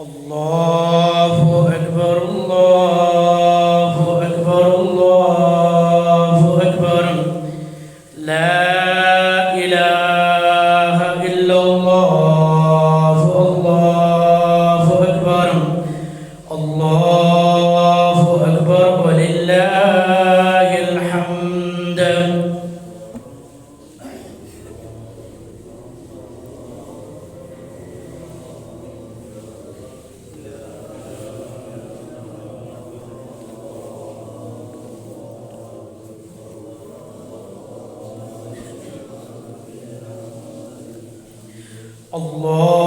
Allah. Allah!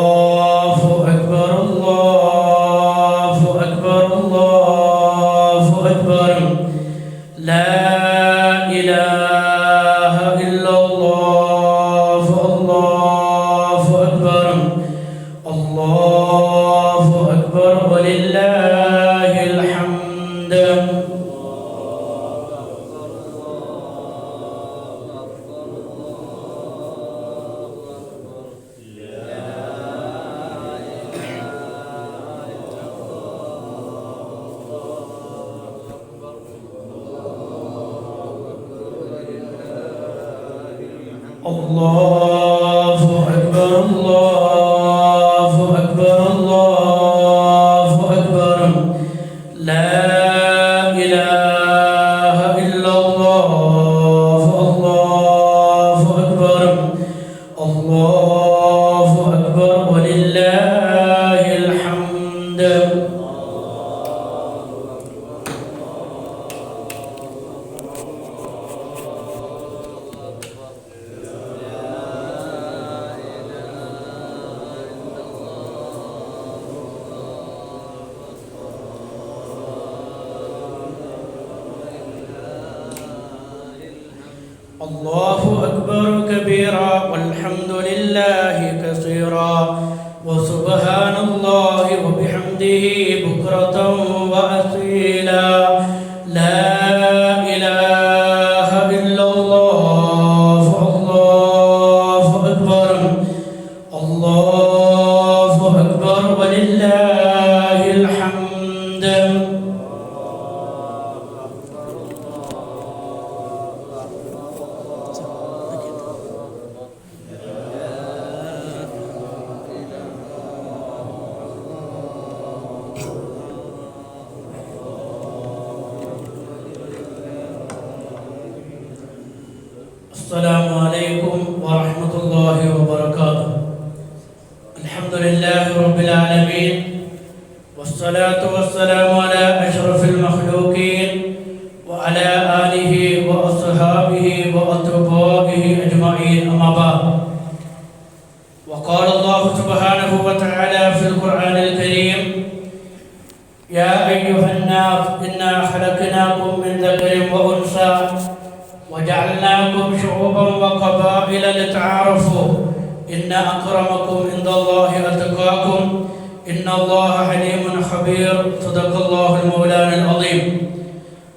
وسبحان السلام عليكم ورحمة الله وبركاته. الحمد لله رب العالمين. والصلاة والسلام شعوبا وقبائل لتعارفوا. إن أكرمكم عند الله أتقاكم. إن الله حليم خبير. صدق الله المولان العظيم.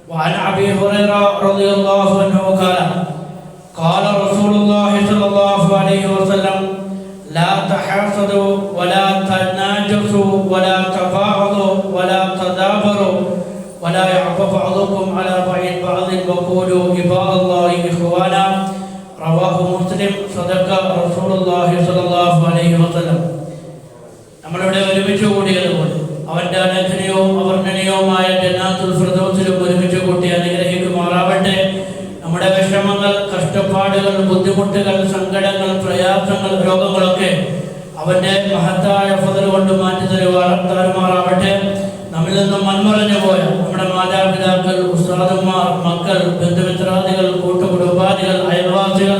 وعن أبي هريرة رضي الله عنه قال قال رسول الله صلى الله عليه وسلم لا تحاسدوا ولا تناجسوا ولا تباغضوا ولا تدابروا ولا يعف بعضكم على بعض بعض وقولوا عباد الله إخوانا. റവാഹു മുസ്ലിം സദക്ക റസൂലുള്ളാഹി സ്വല്ലല്ലാഹു അലൈഹി വസല്ലം നമ്മളിവിടെ ഒരുമിച്ച് കൂടിയതുപോലെ അവന്റെ അനഘനീയവും അവർണനീയവുമായ ജന്നത്തുൽ ഫിർദൗസിലും ഒരുമിച്ച് കൂട്ടി അനുഗ്രഹിക്കുമാറാവട്ടെ. നമ്മുടെ വിഷമങ്ങൾ കഷ്ടപ്പാടുകൾ ബുദ്ധിമുട്ടുകൾ സങ്കടങ്ങൾ പ്രയാസങ്ങൾ രോഗങ്ങളൊക്കെ അവന്റെ മഹത്തായ ഫതൽ കൊണ്ട് മാറ്റി തരുവാൻ തരുമാറാവട്ടെ. നമ്മിൽ നിന്നും മൺമറഞ്ഞു പോയ നമ്മുടെ മാതാപിതാക്കൾ ഉസ്താദന്മാർ മക്കൾ ബന്ധുമിത്രാദികൾ കൂട്ടുകുടുംബാദികൾ അയൽവാസികൾ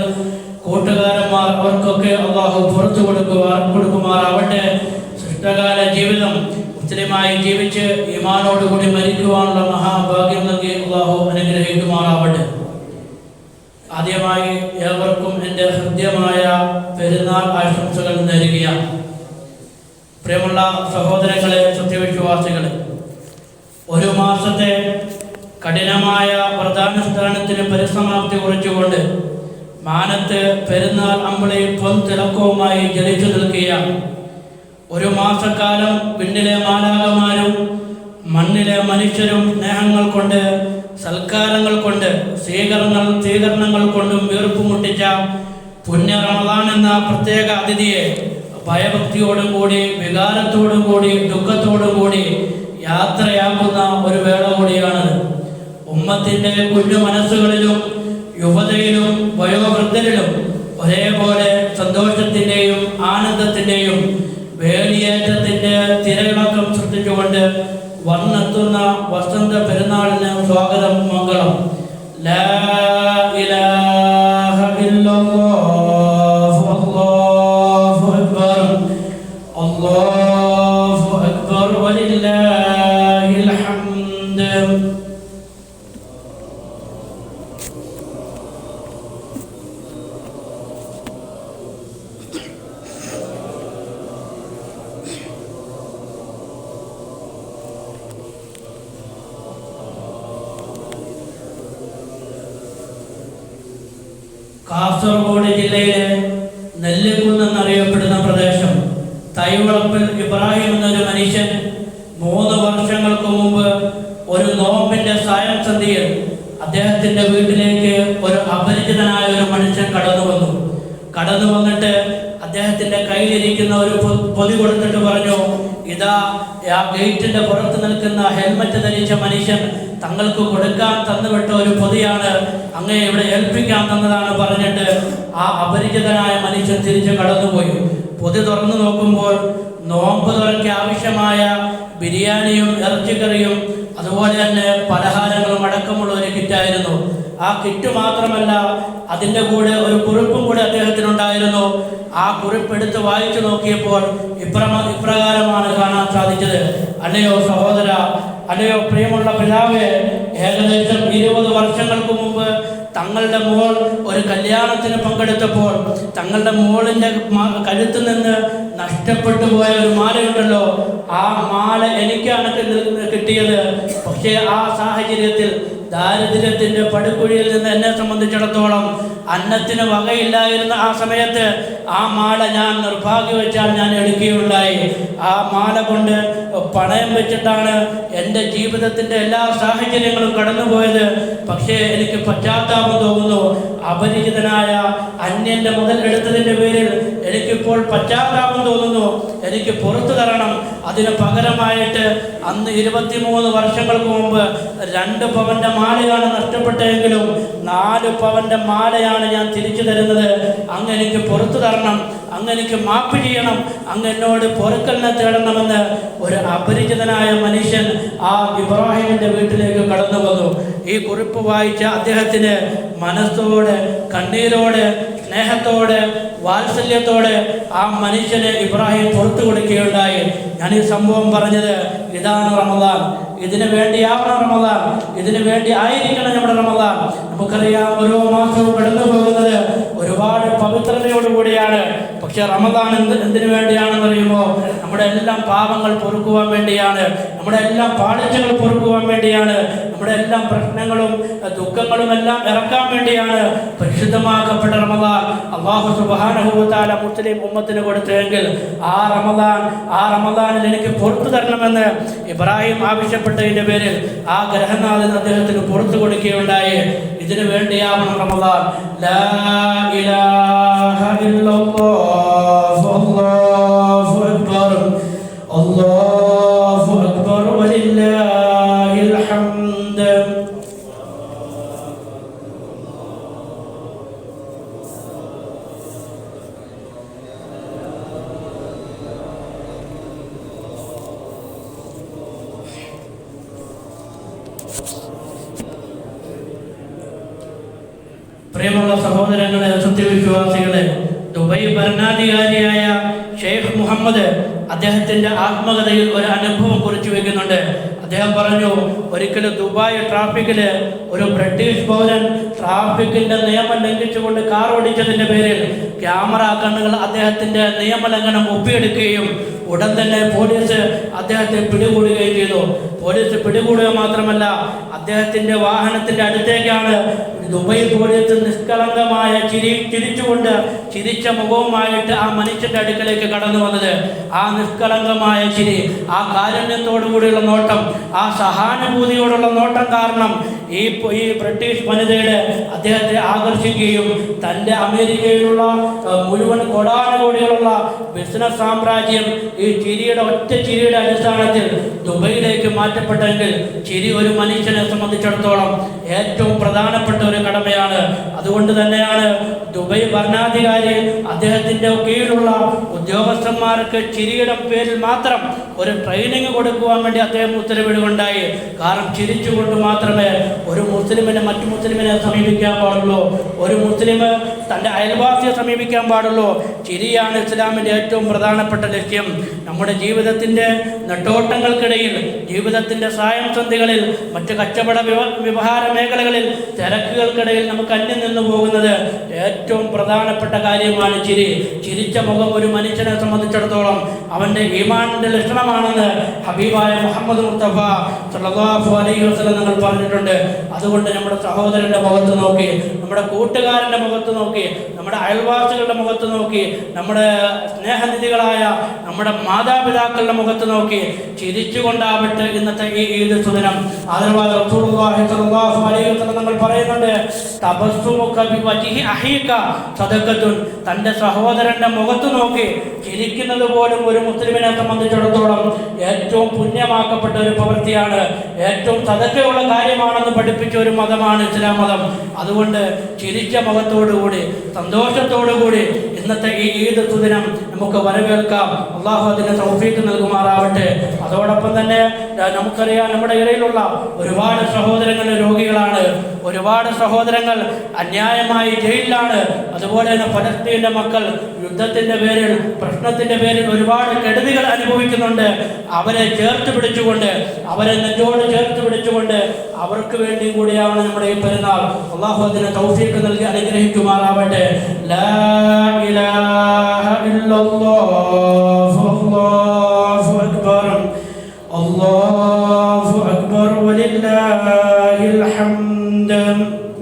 കൂട്ടുകാരന്മാർ അവർക്കൊക്കെ അള്ളാഹു പുറത്തു കൊടുക്കുവാൻ കൊടുക്കുമാറാവട്ടെ. സൃഷ്ടകാല ജീവിതം മുസ്ലിമായി ജീവിച്ച് ഇമാനോടുകൂടി മരിക്കുവാനുള്ള മഹാഭാഗ്യം നൽകി അള്ളാഹു അനുഗ്രഹിക്കുമാറാവട്ടെ. ആദ്യമായി ഏവർക്കും എന്റെ ഹൃദ്യമായ പെരുന്നാൾ ആശംസകൾ നൽകിയ പ്രിയമുള്ള സഹോദരങ്ങളെ സത്യവിശ്വാസികളെ ഒരു മാസത്തെ കഠിനമായ വ്രതാനുഷ്ഠാനത്തിന് പരിസമാപ്തി കുറിച്ചുകൊണ്ട് മാനത്ത് പെരുന്നാൾ അമ്പളി പൊൻ തിളക്കവുമായി ജലിച്ചു നിൽക്കുകയാണ്. ഒരു മാസക്കാലം പിന്നിലെ മാലാകമാരും മണ്ണിലെ മനുഷ്യരും സ്നേഹങ്ങൾ കൊണ്ട് സൽക്കാരങ്ങൾ കൊണ്ട് സ്വീകരണങ്ങൾ സ്വീകരണങ്ങൾ കൊണ്ടും വീർപ്പ് മുട്ടിച്ച പുണ്യ റമദാൻ എന്ന പ്രത്യേക അതിഥിയെ ഭയഭക്തിയോടും കൂടി വികാരത്തോടും കൂടി ദുഃഖത്തോടും കൂടി യാത്രയാക്കുന്ന ഒരു വേള കൂടിയാണ് ഉമ്മത്തിന്റെ കുഞ്ഞു മനസ്സുകളിലും യുവതയിലും വയോവൃദ്ധരിലും ഒരേപോലെ സന്തോഷത്തിന്റെയും ആനന്ദത്തിന്റെയും വേലിയേറ്റത്തിന്റെ തിരയിളക്കം സൃഷ്ടിച്ചുകൊണ്ട് വന്നെത്തുന്ന വസന്ത പെരുന്നാളിന് സ്വാഗതം മംഗളം. ലാ കാസർഗോഡ് ജില്ലയിലെ നെല്ലിക്കുന്ന് എന്നറിയപ്പെടുന്ന പ്രദേശം തൈവളപ്പിൽ ഇബ്രാഹിം എന്നൊരു മനുഷ്യൻ മൂന്ന് വർഷങ്ങൾക്ക് മുമ്പ് ഒരു നോമ്പിന്റെ സായം സന്ധിയിൽ അദ്ദേഹത്തിന്റെ വീട്ടിലേക്ക് ഒരു അപരിചിതനായ ഒരു മനുഷ്യൻ കടന്നു വന്നു. കടന്നു വന്നിട്ട് അദ്ദേഹത്തിന്റെ കയ്യിലിരിക്കുന്ന ഒരു പൊതി കൊടുത്തിട്ട് പറഞ്ഞു ഇതാ ആ ഗേറ്റിന്റെ പുറത്ത് നിൽക്കുന്ന ഹെൽമറ്റ് ധരിച്ച മനുഷ്യൻ തങ്ങൾക്ക് കൊടുക്കാൻ തന്നുവിട്ട ഒരു പൊതിയാണ് അങ്ങേ ഇവിടെ ഏൽപ്പിക്കാൻ തന്നതാണ് പറഞ്ഞിട്ട് ആ അപരിചിതനായ മനുഷ്യൻ തിരിച്ചു കടന്നുപോയി. പൊതി തുറന്നു നോക്കുമ്പോൾ നോമ്പ് തുറയ്ക്ക് ആവശ്യമായ ബിരിയാണിയും ഇറച്ചിക്കറിയും അതുപോലെ തന്നെ പലഹാരങ്ങളും അടക്കമുള്ള ഒരു കിറ്റായിരുന്നു. ആ കിറ്റ് മാത്രമല്ല അതിന്റെ കൂടെ ഒരു കുറിപ്പും കൂടെ അദ്ദേഹത്തിനുണ്ടായിരുന്നു. ആ കുറിപ്പ് എടുത്ത് വായിച്ചു നോക്കിയപ്പോൾ ഇപ്രമ ഇപ്രകാരമാണ് കാണാൻ സാധിച്ചത്. അല്ലയോ സഹോദര അല്ലയോ പ്രിയമുള്ള പിതാവേ ഏകദേശം ഇരുപത് വർഷങ്ങൾക്ക് മുമ്പ് തങ്ങളുടെ മോൾ ഒരു കല്യാണത്തിന് പങ്കെടുത്തപ്പോൾ തങ്ങളുടെ മോളിന്റെ കഴുത്തിൽ നിന്ന് നഷ്ടപ്പെട്ടു പോയ ഒരു മാലയുണ്ടല്ലോ. ആ മാല എനിക്കാണ് കിട്ടിയത്. പക്ഷേ ആ സാഹചര്യത്തിൽ ദാരിദ്ര്യത്തിന്റെ പടുക്കുഴിയിൽ നിന്ന് എന്നെ സംബന്ധിച്ചിടത്തോളം അന്നത്തിന് വകയില്ലായിരുന്ന ആ സമയത്ത് ആ മാല ഞാൻ നിർഭാഗ്യവശാൽ ഞാൻ എടുക്കുകയുണ്ടായി. ആ മാല കൊണ്ട് പണയം വെച്ചിട്ടാണ് എന്റെ ജീവിതത്തിന്റെ എല്ലാ സാഹചര്യങ്ങളും കടന്നുപോയത്. പക്ഷേ എനിക്ക് പശ്ചാത്താപം തോന്നുന്നു. അപരിചിതനായ അന്യന്റെ മുതൽ എടുത്തതിന്റെ പേരിൽ എനിക്കിപ്പോൾ പശ്ചാത്താപം തോന്നുന്നു. എനിക്ക് പുറത്തു തരണം. അതിന് പകരമായിട്ട് അന്ന് ഇരുപത്തിമൂന്ന് വർഷങ്ങൾക്ക് മുമ്പ് രണ്ട് പവന്റെ മാലയാണ് നഷ്ടപ്പെട്ടതെങ്കിലും നാല് പവന്റെ മാലയാണ് ഞാൻ തിരിച്ചു തരുന്നത്? അങ്ങ് എനിക്ക് പുറത്തു തരണം. അങ്ങ് എനിക്ക് മാപ്പ് ചെയ്യണം. അങ്ങ് എന്നോട് പൊറുക്കലിനെ തേടണമെന്ന് ഒരു അപരിചിതനായ മനുഷ്യൻ ആ ഇബ്രാഹിമിന്റെ വീട്ടിലേക്ക് കടന്നു വന്നു. ഈ കുറിപ്പ് വായിച്ച അദ്ദേഹത്തിന് മനസ്സോടെ കണ്ണീരോടെ സ്നേഹത്തോടെ വാത്സല്യത്തോടെ ആ മനുഷ്യന് ഇബ്രാഹിം പുറത്തു കൊടുക്കുകയുണ്ടായി. ഞാൻ ഈ സംഭവം പറഞ്ഞത് ഇതാണ് റമദാൻ. ഇതിനു വേണ്ടിയാവണം റമദാൻ. ഇതിനു വേണ്ടി ആയിരിക്കണം നമ്മുടെ റമദാൻ. നമുക്കറിയാം ഓരോ മാസവും കടന്നു പോകുന്നത് ഒരുപാട് പവിത്രതയോടുകൂടിയാണ് പക്ഷെ റമദാൻ എന്ത് എന്തിനു വേണ്ടിയാണെന്ന് അറിയുമോ? നമ്മുടെ എല്ലാം പാപങ്ങൾ പൊറുക്കുവാൻ വേണ്ടിയാണ്. നമ്മുടെ എല്ലാം പാളിച്ചകൾ പൊറുക്കുവാൻ വേണ്ടിയാണ്. നമ്മുടെ എല്ലാം പ്രശ്നങ്ങളും ദുഃഖങ്ങളും എല്ലാം ഇറക്കാൻ വേണ്ടിയാണ് പരിശുദ്ധമാക്കപ്പെട്ട റമദാൻ. അള്ളാഹു സുബാനുഭവത്താല മുസ്ലിം ഉമ്മത്തിന് കൊടുത്തെങ്കിൽ ആ റമദാൻ ആ റമദാനിൽ എനിക്ക് പുറത്തു തരണമെന്ന് ഇബ്രാഹിം ആവശ്യപ്പെട്ടതിന്റെ പേരിൽ ആ ഗ്രഹനാഥൻ അദ്ദേഹത്തിന് പുറത്തു കൊടുക്കുകയുണ്ടായി. ഇതിനു വേണ്ടിയാവണം റമദാൻ. ലാ ഇലാഹ ഇല്ലല്ലാഹു അല്ലാഹു അക്ബർ. അല്ലാഹു ആത്മകഥയിൽ ഒരു അനുഭവം കുറിച്ചു വെക്കുന്നുണ്ട്. അദ്ദേഹം പറഞ്ഞു ഒരിക്കലും ദുബായ് ട്രാഫിക്കിൽ ഒരു ബ്രിട്ടീഷ് പൗരൻ ട്രാഫിക്കിന്റെ നിയമം ലംഘിച്ചുകൊണ്ട് കാർ ഓടിച്ചതിന്റെ പേരിൽ ക്യാമറ കണ്ണുകൾ അദ്ദേഹത്തിന്റെ നിയമലംഘനം ഒപ്പിയെടുക്കുകയും ഉടൻ തന്നെ പോലീസ് അദ്ദേഹത്തെ പിടികൂടുകയും ചെയ്തു. പോലീസ് പിടികൂടുക മാത്രമല്ല അദ്ദേഹത്തിന്റെ വാഹനത്തിന്റെ അടുത്തേക്കാണ് ദുബൈ പോലീസ് നിഷ്കളങ്കമായ ചിരി ചിരിച്ചുകൊണ്ട് ചിരിച്ച മുഖവുമായിട്ട് ആ മനുഷ്യന്റെ അടുക്കലേക്ക് കടന്നു വന്നത്. ആ നിഷ്കളങ്കമായ ചിരി ആ കാരുണ്യത്തോടു കൂടിയുള്ള നോട്ടം ആ സഹാനുഭൂതിയോടുള്ള നോട്ടം കാരണം ഈ ഈ ബ്രിട്ടീഷ് വനിതയുടെ അദ്ദേഹത്തെ ആകർഷിക്കുകയും തന്റെ അമേരിക്കയിലുള്ള മുഴുവൻ കോടാനുകോടികളുള്ള ബിസിനസ് സാമ്രാജ്യം ഈ ചിരിയുടെ ഒറ്റ ചിരിയുടെ അടിസ്ഥാനത്തിൽ ദുബൈയിലേക്ക് മാറ്റപ്പെട്ടെങ്കിൽ ചിരി ഒരു മനുഷ്യനെ സംബന്ധിച്ചിടത്തോളം ഏറ്റവും പ്രധാനപ്പെട്ട ഒരു കടമയാണ്. അതുകൊണ്ട് തന്നെയാണ് ദുബൈ ഭരണാധികാരി അദ്ദേഹത്തിന്റെ കീഴിലുള്ള ഉദ്യോഗസ്ഥന്മാർക്ക് ചിരിയുടെ പേരിൽ മാത്രം ഒരു ട്രെയിനിങ് കൊടുക്കുവാൻ വേണ്ടി അദ്ദേഹം ഉത്തരവിടുകയുണ്ടായി. കാരണം ചിരിച്ചുകൊണ്ട് മാത്രമേ ഒരു മുസ്ലിമിനെ മറ്റു മുസ്ലിമിനെ സമീപിക്കാൻ പാടുള്ളൂ. ഒരു മുസ്ലിം തന്റെ അയൽവാസിയെ സമീപിക്കാൻ പാടുള്ളൂ. ചിരിയാണ് ഇസ്ലാമിന്റെ ഏറ്റവും പ്രധാനപ്പെട്ട ലക്ഷ്യം. നമ്മുടെ ജീവിതത്തിന്റെ നെട്ടോട്ടങ്ങൾക്കിടയിൽ ജീവിതത്തിന്റെ സായം സന്ധികളിൽ മറ്റ് കച്ചവട വ്യവ- വ്യവഹാര മേഖലകളിൽ തിരക്കുകൾക്കിടയിൽ നമുക്ക് അന്യം നിന്ന് പോകുന്നത് ഏറ്റവും പ്രധാനപ്പെട്ട കാര്യമാണ് ചിരി. ചിരിച്ച മുഖം ഒരു മനുഷ്യനെ സംബന്ധിച്ചിടത്തോളം അവന്റെ ഈമാനിന്റെ ലക്ഷണമാണെന്ന് ഹബീബായ മുഹമ്മദ് മുസ്തഫ സല്ലല്ലാഹു അലൈഹി വസല്ലം നിങ്ങൾ പറഞ്ഞിട്ടുണ്ട്. അതുകൊണ്ട് നമ്മുടെ സഹോദരന്റെ മുഖത്ത് നോക്കി നമ്മുടെ കൂട്ടുകാരന്റെ മുഖത്ത് നോക്കി നമ്മുടെ അയൽവാസികളുടെ മുഖത്ത് നോക്കി നമ്മുടെ സ്നേഹനിധികളായ നമ്മുടെ മാതാപിതാക്കളുടെ മുഖത്ത് നോക്കി ചിരിച്ചുകൊണ്ടാവട്ടെ ഇന്നത്തെ ഈ ഈദ് സുദിനം. വസല്ലം നിങ്ങൾ പറയുന്നുണ്ട് തന്റെ സഹോദരന്റെ മുഖത്ത് നോക്കി ചിരിക്കുന്നത് പോലും ഒരു മുസ്ലിമിനെ സംബന്ധിച്ചിടത്തോളം ഏറ്റവും പുണ്യമാക്കപ്പെട്ട ഒരു പ്രവൃത്തിയാണ്. ഏറ്റവും സതക്കയുള്ള കാര്യമാണെന്ന് പഠിപ്പിച്ച ഒരു മതമാണ് ഇസ്ലാം മതം. അതുകൊണ്ട് ചിരിച്ച മുഖത്തോടുകൂടി സന്തോഷത്തോടുകൂടി ഇന്നത്തെ ഈ ഈദ് സുദിനം നമുക്ക് വരവേൽക്കാം അള്ളാഹു അതിന് തൗഫീക്ക് നൽകുമാറാവട്ടെ. അതോടൊപ്പം തന്നെ നമുക്കറിയാം നമ്മുടെ ഇടയിലുള്ള ഒരുപാട് സഹോദരങ്ങൾ രോഗികളാണ്. ഒരുപാട് സഹോദരങ്ങൾ അന്യായമായി ജയിലിലാണ്. അതുപോലെ തന്നെ ഫലസ്തീന്റെ മക്കൾ യുദ്ധത്തിന്റെ പേരിൽ പ്രശ്നത്തിന്റെ പേരിൽ ഒരുപാട് കെടുതികൾ അനുഭവിക്കുന്നുണ്ട്. അവരെ ചേർത്ത് പിടിച്ചുകൊണ്ട് അവരെ നെഞ്ചോട് ചേർത്ത് പിടിച്ചുകൊണ്ട് അവർക്ക് വേണ്ടി കൂടിയാണ് നമ്മുടെ ഈ പെരുന്നാൾ. അള്ളാഹു അതിന് തൗഫീക്ക് നൽകി അനുഗ്രഹിക്കുമാറാവട്ടെ. ലാ ഇലാഹ ഇല്ലല്ലാഹു അല്ലാഹു അക്ബർ അല്ലാഹു അക്ബർ വലില്ലാഹിൽ ഹംദ് പ്രിയമുള്ള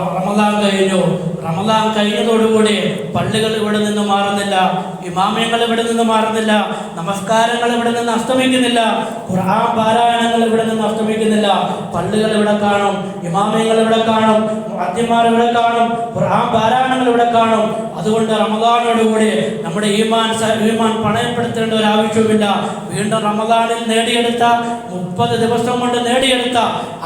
റമദാൻ കഴിഞ്ഞു. റമദാൻ കഴിഞ്ഞതോടുകൂടി പള്ളികൾ ഇവിടെ നിന്ന് മാറുന്നില്ല. ഇമാമയങ്ങൾ ഇവിടെ നിന്ന് മാറുന്നില്ല. നമസ്കാരങ്ങൾ ഇവിടെ നിന്ന് അസ്തമിക്കുന്നില്ല. ഖുർആൻ പാരായണങ്ങൾ ഇവിടെ നിന്ന് അസ്തമിക്കുന്നില്ല. പള്ളികൾ ഇവിടെ കാണും ഇമാമയങ്ങൾ ഇവിടെ കാണും മുഅദ്ദിമാർ ഇവിടെ കാണും ഖുർആൻ പാരായണങ്ങൾ ഇവിടെ കാണും. അതുകൊണ്ട് റമദാനോടുകൂടി നമ്മുടെ ഈമാൻ ഈമാൻ പണയപ്പെടുത്തേണ്ട ഒരു ആവശ്യവുമില്ല. വീണ്ടും റമദാനിൽ നേടിയെടുത്ത മുപ്പത് ദിവസം കൊണ്ട് നേടിയെടുത്ത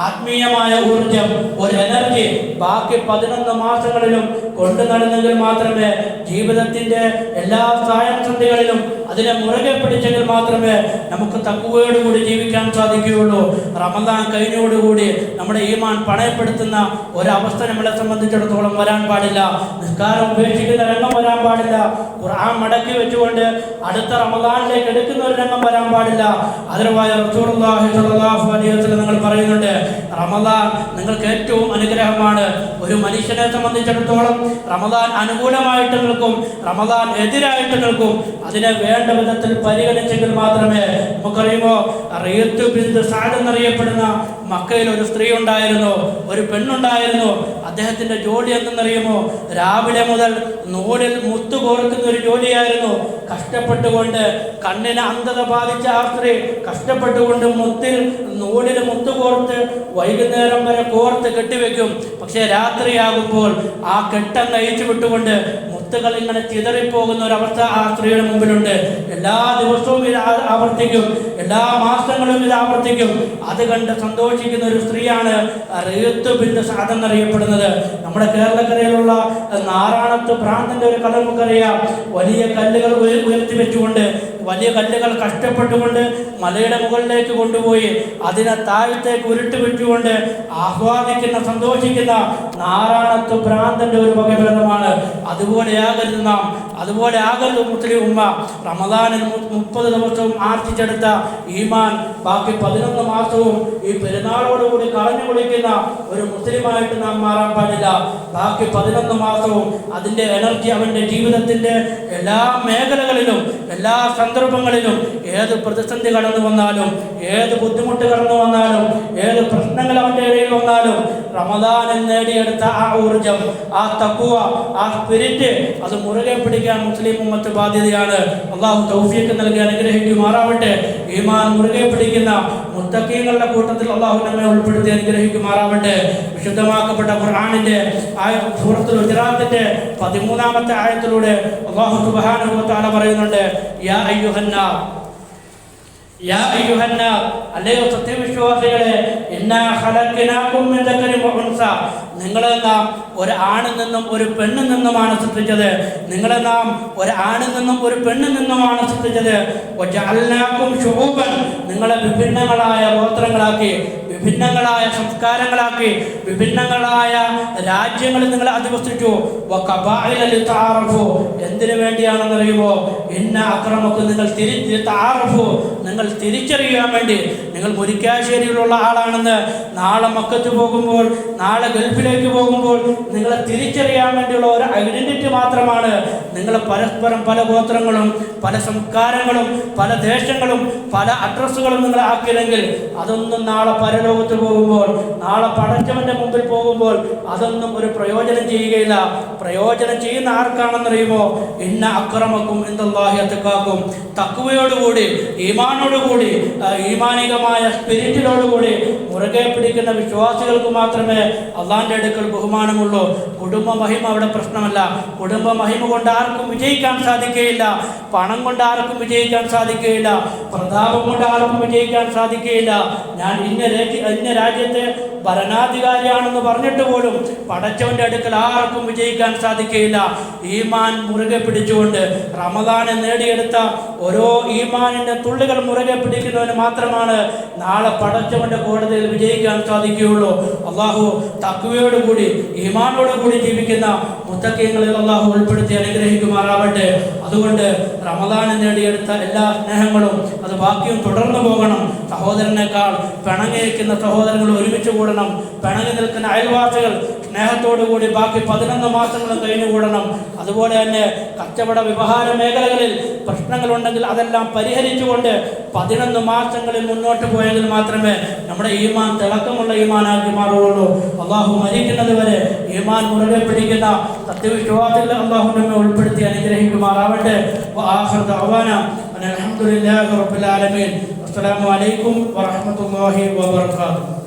ആത്മീയമായ ഊർജം ഒരു എനർജി ബാക്കി പതിനൊന്ന് മാസങ്ങളിലും കൊണ്ടു നടന്നെങ്കിൽ മാത്രമേ ജീവിതത്തിന്റെ എല്ലാ സായസന്ധികളിലും അതിനെ മുറുകെ പിടിച്ചെങ്കിൽ മാത്രമേ നമുക്ക് തക്കുവയോടുകൂടി ജീവിക്കാൻ സാധിക്കുകയുള്ളൂ. റമദാൻ കഴിഞ്ഞോടുകൂടി നമ്മുടെ ഈമാൻ പണയപ്പെടുത്തുന്ന ഒരവസ്ഥ നമ്മളെ സംബന്ധിച്ചിടത്തോളം വരാൻ പാടില്ല. നിസ്കാരം ഉപേക്ഷിക്കുന്ന രംഗം വരാൻ പാടില്ല. ഖുർആൻ മടക്കി വെച്ചുകൊണ്ട് അടുത്ത റമദാനിലേക്ക് എടുക്കുന്ന ഒരു രംഗം വരാൻ പാടില്ല. അതിനുമായ നിങ്ങൾ പറയുന്നുണ്ട് റമദാൻ നിങ്ങൾക്ക് ഏറ്റവും അനുഗ്രഹമാണ്. ഒരു മനുഷ്യനെ സംബന്ധിച്ചിടത്തോളം റമദാൻ അനുകൂലമായിട്ട് നിൽക്കും റമദാൻ എതിരായിട്ട് നിൽക്കും. അതിനെ വേണ്ട വിധത്തിൽ പരിഗണിച്ചെങ്കിൽ മാത്രമേ നമുക്കറിയുമോ റീത്തു ബിന്ദു സാദ് എന്നറിയപ്പെടുന്ന മക്കയിൽ ഒരു സ്ത്രീ ഉണ്ടായിരുന്നു ഒരു പെണ്ണുണ്ടായിരുന്നു. അദ്ദേഹത്തിന്റെ ജോലി എന്തെന്നറിയുമോ രാവിലെ മുതൽ നൂലിൽ മുത്തു കോർക്കുന്ന ഒരു ജോലിയായിരുന്നു. കഷ്ടപ്പെട്ടുകൊണ്ട് കണ്ണിന് അന്ധത ബാധിച്ച ആ സ്ത്രീ കഷ്ടപ്പെട്ടുകൊണ്ട് മുത്തിൽ നൂലിൽ മുത്തു കോർത്ത് വൈകുന്നേരം വരെ കോർത്ത് കെട്ടിവെക്കും. പക്ഷേ രാത്രിയാകുമ്പോൾ ആ കെട്ടം നയിച്ചു വിട്ടുകൊണ്ട് മുത്തുകൾ ഇങ്ങനെ ചിതറിപ്പോകുന്ന ഒരു അവസ്ഥ ആ സ്ത്രീയുടെ മുമ്പിലുണ്ട്. എല്ലാ ദിവസവും ഇത് ആവർത്തിക്കും. എല്ലാ മാസങ്ങളും ഇത് ആവർത്തിക്കും. അത് കണ്ട് സന്തോഷിക്കുന്ന ഒരു സ്ത്രീയാണ് റീത്ത് ബിന്ദു സാദ് എന്നറിയപ്പെടുന്നത്. നമ്മുടെ കേരളക്കരയിലുള്ള നാരായണത്ത് ഭ്രാന്തന്റെ ഒരു കഥ നമുക്കറിയാം. വലിയ കല്ലുകൾ ഉയ- ഉയർത്തി വെച്ചുകൊണ്ട് വലിയ കല്ലുകൾ കഷ്ടപ്പെട്ടുകൊണ്ട് മലയുടെ മുകളിലേക്ക് കൊണ്ടുപോയി അതിനെ താഴത്തേക്ക് ഉരുട്ടി വിട്ടുകൊണ്ട് ആഹ്വാനിക്കുന്ന സന്തോഷിക്കുന്ന നാറാണത്ത് ഭ്രാന്തന്റെ ഒരു വകഭേദമാണ് അതുപോലെയാകരുത് നാം. അതുപോലെ ആകരുത് മുസ്ലിം ഉമ്മ. റമദാനിൽ മുപ്പത് ദിവസവും ആർജിച്ചെടുത്ത ഈമാൻ ബാക്കി പതിനൊന്ന് മാസവും ഈ പെരുന്നാളോടുകൂടി കളഞ്ഞു കുളിക്കുന്ന ഒരു മുസ്ലിമായിട്ട് നാം മാറാൻ പാടില്ല. ബാക്കി പതിനൊന്ന് മാസവും അതിന്റെ എനർജി അവന്റെ ജീവിതത്തിന്റെ എല്ലാ മേഖലകളിലും എല്ലാ സന്ദർഭങ്ങളിലും ഏത് പ്രതിസന്ധി കടന്നു വന്നാലും ഏത് ബുദ്ധിമുട്ട് കടന്നു വന്നാലും ഏത് പ്രശ്നങ്ങൾ അവന്റെ ഇടയിൽ വന്നാലും റമദാനിൽ നേടിയെടുത്ത ആ ഊർജം ആ തക്കുവ ആ സ്പിരിറ്റ് അത് മുറുകെ പിടിക്കാൻ മുസ്ലിം ഉമ്മത്ത് ബാധ്യതയാണ്. അള്ളാഹു തൗഫീഖ് നൽകി അനുഗ്രഹിക്കുമാറാവട്ടെ. ഈമാൻ മുറുകെ പിടിക്കുന്ന മുത്തക്കീങ്ങളുടെ കൂട്ടത്തിൽ അള്ളാഹു നമ്മെ ഉൾപ്പെടുത്തി അനുഗ്രഹിക്കുമാറാവട്ടെ. വിശുദ്ധമാക്കപ്പെട്ട ഖുർആാനിന്റെ സൂറത്തുൽ ഗുജറാത്തിന്റെ പതിമൂന്നാമത്തെ ആയത്തിലൂടെ അള്ളാഹു വ പറയുന്നുണ്ട് യാ അയ്യുഹന്നാ നിങ്ങളെ നാം ഒരു ആണിൽ നിന്നും ഒരു പെണ്ണിൽ നിന്നുമാണ് സൃഷ്ടിച്ചത്. നിങ്ങളെ നാം ഒരു ആണിൽ നിന്നും ഒരു പെണ്ണിൽ നിന്നുമാണ് സൃഷ്ടിച്ചത്. നിങ്ങളെ വിഭിന്നങ്ങളായ ഗോത്രങ്ങളാക്കി വിഭിന്നങ്ങളായ സംസ്കാരങ്ങളാക്കി വിഭിന്നങ്ങളായ രാജ്യങ്ങളിൽ നിങ്ങളെ അധിവസിച്ചു എന്തിനു വേണ്ടിയാണെന്നറിയുമോ? ഇന്ന അക്രമക്ക് നിങ്ങൾ തിരി നിങ്ങൾ തിരിച്ചറിയാൻ വേണ്ടി. നിങ്ങൾ മുരിക്കാശ്ശേരിയിലുള്ള ആളാണെന്ന് നാളെ മക്കത്ത് പോകുമ്പോൾ നാളെ ഗൾഫിലേക്ക് പോകുമ്പോൾ നിങ്ങളെ തിരിച്ചറിയാൻ വേണ്ടിയുള്ള ഒരു ഐഡന്റിറ്റി മാത്രമാണ്. നിങ്ങൾ പരസ്പരം പല ഗോത്രങ്ങളും പല സംസ്കാരങ്ങളും പല ദേശങ്ങളും പല അഡ്രസ്സുകളും നിങ്ങൾ ആക്കിയില്ലെങ്കിൽ അതൊന്നും നാളെ പരലോകത്ത് പോകുമ്പോൾ നാളെ പടച്ചവന്റെ മുമ്പിൽ പോകുമ്പോൾ അതൊന്നും ഒരു പ്രയോജനം ചെയ്യുകയില്ല. പ്രയോജനം ചെയ്യുന്ന ആർക്കാണെന്നറിയുമോ? ഇന്ന അക്രമക്കും എന്തുള്ളാഹി തക്കുവയോടുകൂടി ഈമാനോടുകൂടി ഈമാനികമായ സ്പിരിറ്റിനോടുകൂടി മുറുകെ പിടിക്കുന്ന വിശ്വാസികൾക്ക് മാത്രമേ അള്ളാന്റെ അടുക്കൽ ബഹുമാനമുള്ളൂ. കുടുംബ മഹിമ അവിടെ പ്രശ്നമല്ല. കുടുംബ മഹിമ കൊണ്ട് ആർക്കും വിജയിക്കാൻ സാധിക്കുകയില്ല. പണം കൊണ്ട് ആർക്കും വിജയിക്കാൻ സാധിക്കുകയില്ല. പ്രതാപം കൊണ്ട് ആർക്കും വിജയിക്കാൻ സാധിക്കുകയില്ല. ഞാൻ ഇന്ന ഇന്ന രാജ്യത്തെ ഭരണാധികാരിയാണെന്ന് പറഞ്ഞിട്ട് പോലും പടച്ചവന്റെ അടുക്കൽ ആർക്കും വിജയിക്കാൻ സാധിക്കുകയില്ല. ഈമാൻ മുറുകെ പിടിച്ചുകൊണ്ട് റമദാനെ നേടിയെടുത്ത ഓരോ ഈമാനിന്റെ തുള്ളികൾ മുറുകെ പിടിക്കുന്നവന് മാത്രമാണ് നാളെ പടച്ചവന്റെ കോടതിയിൽ വിജയിക്കാൻ സാധിക്കുകയുള്ളൂ. അള്ളാഹു തക്വയോടുകൂടി ഈമാനോടുകൂടി ജീവിക്കുന്ന മുത്തക്കീങ്ങളിൽ അള്ളാഹു ഉൾപ്പെടുത്തി അനുഗ്രഹിക്കുമാറാവട്ടെ. അതുകൊണ്ട് റമദാനെ നേടിയെടുത്ത എല്ലാ സ്നേഹങ്ങളും അത് ബാക്കിയും തുടർന്നു പോകണം. സഹോദരനേക്കാൾ പിണങ്ങിയിരിക്കുന്ന സഹോദരങ്ങൾ ഒരുമിച്ച് കൂടണം. കൂടണം പിണങ്ങി നിൽക്കുന്ന അയൽവാസികൾ സ്നേഹത്തോടുകൂടി ബാക്കി പതിനൊന്ന് മാസങ്ങളും കഴിഞ്ഞുകൂടണം. അതുപോലെ തന്നെ കച്ചവട വ്യവഹാര മേഖലകളിൽ പ്രശ്നങ്ങളുണ്ടെങ്കിൽ അതെല്ലാം പരിഹരിച്ചുകൊണ്ട് പതിനൊന്ന് മാസങ്ങളിൽ മുന്നോട്ട് പോയെങ്കിൽ മാത്രമേ നമ്മുടെ ഈമാൻ തിളക്കമുള്ള ഈമാനാക്കി മാറുകയുള്ളൂ. അള്ളാഹു മരിക്കുന്നത് വരെ ഈമാൻ മുറുകെ പിടിക്കുന്ന സത്യവിശ്വാസത്തിൽ അള്ളാഹു നമ്മെ ഉൾപ്പെടുത്തി അനുഗ്രഹിക്കുമാറാവട്ടെ. അലഹമുല്ലാ റബ്ബുലാലമീൻ അസ്സാം വലൈക്കും വാഹമത്തല്ലാഹി വാബർക്കാത്തു